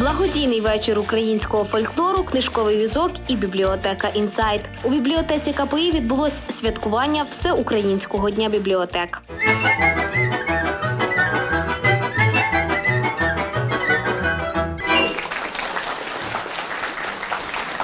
Благодійний вечір українського фольклору, книжковий візок і бібліотека Інсайт. У бібліотеці КПІ відбулось святкування Всеукраїнського дня бібліотек.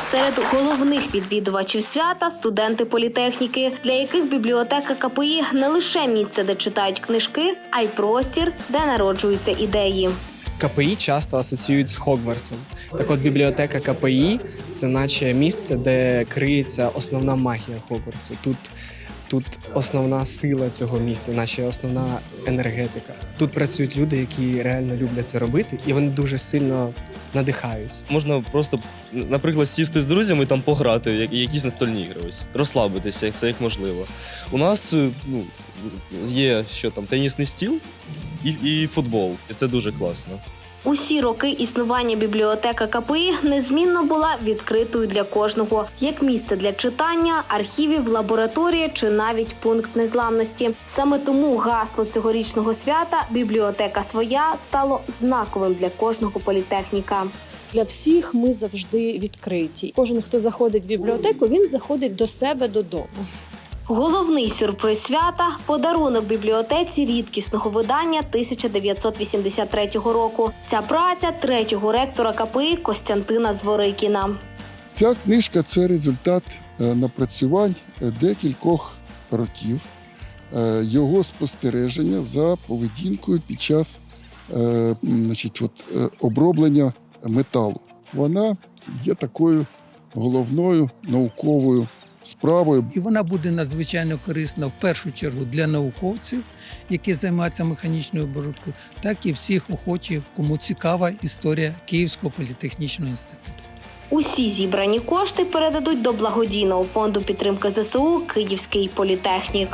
Серед головних відвідувачів свята студенти політехніки, для яких бібліотека КПІ не лише місце, де читають книжки, а й простір, де народжуються ідеї. КПІ часто асоціюють з Хогвартсом. Так от бібліотека КПІ це наче місце, де криється основна магія Хогвартсу. Тут, тут основна сила цього місця, наче основна енергетика. Тут працюють люди, які реально люблять це робити, і вони дуже сильно надихають. Можна просто, наприклад, сісти з друзями і там пограти, як- якісь настольні ігри, ось розслабитися, як це як можливо. У нас е, ну, є що там, тенісний стіл і, і футбол. І це дуже класно. Усі роки існування бібліотека КПІ незмінно була відкритою для кожного, як місце для читання, архівів, лабораторії чи навіть пункт незламності. Саме тому гасло цьогорічного свята Бібліотека своя стало знаковим для кожного політехніка. Для всіх ми завжди відкриті. Кожен, хто заходить в бібліотеку, він заходить до себе додому. Головний сюрприз свята подарунок бібліотеці рідкісного видання 1983 року. Ця праця третього ректора КПІ Костянтина Зворикіна. Ця книжка це результат е, напрацювань е, декількох років е, його спостереження за поведінкою під час значить, от, оброблення металу. Вона є такою головною науковою справою. І вона буде надзвичайно корисна в першу чергу для науковців, які займаються механічною обробкою, так і всіх охочих, кому цікава історія Київського політехнічного інституту. Усі зібрані кошти передадуть до благодійного фонду підтримки ЗСУ Київський політехнік.